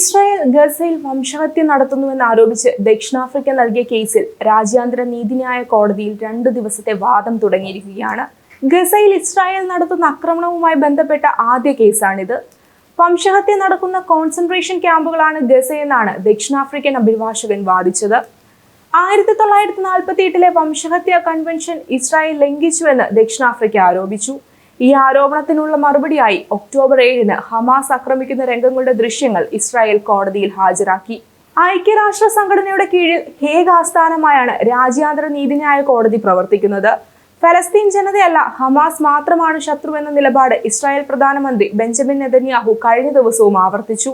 Israel ഗസയിൽ വംശഹത്യ നടത്തുന്നുവെന്ന് ആരോപിച്ച് ദക്ഷിണാഫ്രിക്ക നൽകിയ കേസിൽ രാജ്യാന്തര നീതിന്യായ കോടതിയിൽ രണ്ടു ദിവസത്തെ വാദം തുടങ്ങിയിരിക്കുകയാണ്. ഗസയിൽ ഇസ്രായേൽ നടത്തുന്ന ആക്രമണവുമായി ബന്ധപ്പെട്ട ആദ്യ കേസാണിത്. വംശഹത്യ നടക്കുന്ന കോൺസെൻട്രേഷൻ ക്യാമ്പുകളാണ് ഗസയെന്നാണ് ദക്ഷിണാഫ്രിക്കൻ അഭിഭാഷകൻ വാദിച്ചത്. ആയിരത്തി തൊള്ളായിരത്തി നാൽപ്പത്തി എട്ടിലെ വംശഹത്യ കൺവെൻഷൻ ഇസ്രായേൽ ലംഘിച്ചുവെന്ന് ദക്ഷിണാഫ്രിക്ക ആരോപിച്ചു. ഈ ആരോപണത്തിനുള്ള മറുപടിയായി ഒക്ടോബർ ഏഴിന് ഹമാസ് ആക്രമിക്കുന്ന രംഗങ്ങളുടെ ദൃശ്യങ്ങൾ ഇസ്രായേൽ കോടതിയിൽ ഹാജരാക്കി. ഐക്യരാഷ്ട്ര സംഘടനയുടെ കീഴിൽ ഹേഗ് ആസ്ഥാനമായാണ് രാജ്യാന്തര നീതിന്യായ കോടതി പ്രവർത്തിക്കുന്നത്. ഫലസ്തീൻ ജനതയല്ല ഹമാസ് മാത്രമാണ് ശത്രു എന്ന നിലപാട് ഇസ്രായേൽ പ്രധാനമന്ത്രി ബെഞ്ചമിൻ നെതന്യാഹു കഴിഞ്ഞ ദിവസവും ആവർത്തിച്ചു.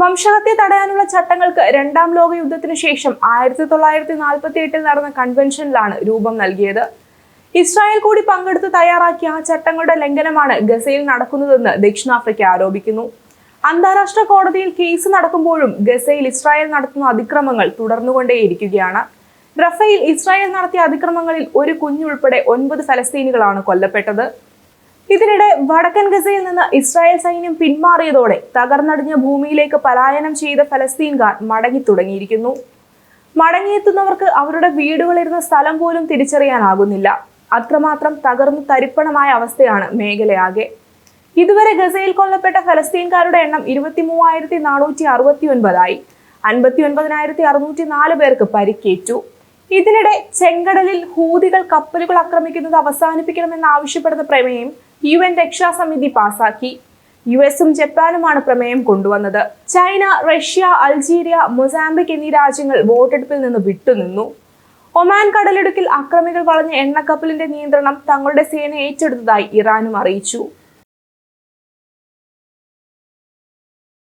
വംശഹത്യ തടയാനുള്ള ചട്ടങ്ങൾക്ക് രണ്ടാം ലോക യുദ്ധത്തിനു ശേഷം ആയിരത്തി തൊള്ളായിരത്തി നാൽപ്പത്തി എട്ടിൽ നടന്ന കൺവെൻഷനിലാണ് രൂപം നൽകിയത്. ഇസ്രായേൽ കൂടി പങ്കെടുത്ത് തയ്യാറാക്കിയ ആ ചട്ടങ്ങളുടെ ലംഘനമാണ് ഗസയിൽ നടക്കുന്നതെന്ന് ദക്ഷിണാഫ്രിക്ക ആരോപിക്കുന്നു. അന്താരാഷ്ട്ര കോടതിയിൽ കേസ് നടക്കുമ്പോഴും ഗസയിൽ ഇസ്രായേൽ നടത്തുന്ന അതിക്രമങ്ങൾ തുടർന്നുകൊണ്ടേയിരിക്കുകയാണ്. റഫേൽ ഇസ്രായേൽ നടത്തിയ അതിക്രമങ്ങളിൽ ഒരു കുഞ്ഞുൾപ്പെടെ ഒൻപത് ഫലസ്തീനികളാണ് കൊല്ലപ്പെട്ടത്. ഇതിനിടെ വടക്കൻ ഗസയിൽ നിന്ന് ഇസ്രായേൽ സൈന്യം പിന്മാറിയതോടെ തകർന്നടിഞ്ഞ ഭൂമിയിലേക്ക് പലായനം ചെയ്ത ഫലസ്തീൻകാർ മടങ്ങി തുടങ്ങിയിരിക്കുന്നു മടങ്ങിയെത്തുന്നവർക്ക് അവരുടെ വീടുകളിരുന്ന സ്ഥലം പോലും തിരിച്ചറിയാനാകുന്നില്ല. അത്രമാത്രം തകർന്നു തരിപ്പണമായ അവസ്ഥയാണ് മേഖലയാകെ. ഇതുവരെ ഗസയിൽ കൊല്ലപ്പെട്ട ഫലസ്തീൻകാരുടെ എണ്ണം ഇരുപത്തി മൂവായിരത്തി നാനൂറ്റി അറുപത്തി ഒൻപതായി അൻപത്തി ഒൻപതിനായിരത്തി അറുന്നൂറ്റി നാല് പേർക്ക് പരിക്കേറ്റു. ഇതിനിടെ ചെങ്കടലിൽ ഹൂതികൾ കപ്പലുകൾ ആക്രമിക്കുന്നത് അവസാനിപ്പിക്കണമെന്ന് ആവശ്യപ്പെടുന്ന പ്രമേയം യു എൻ രക്ഷാസമിതി പാസാക്കി. യു എസും ജപ്പാനുമാണ് പ്രമേയം കൊണ്ടുവന്നത്. ചൈന റഷ്യ അൾജീരിയ മൊസാംബിക് എന്നീ രാജ്യങ്ങൾ വോട്ടെടുപ്പിൽ നിന്ന് വിട്ടുനിന്നു. ഒമാൻ കടലിടുക്കിൽ അക്രമികൾ വളഞ്ഞ എണ്ണക്കപ്പലിന്റെ നിയന്ത്രണം തങ്ങളുടെ സേന ഏറ്റെടുത്തതായി ഇറാനും അറിയിച്ചു.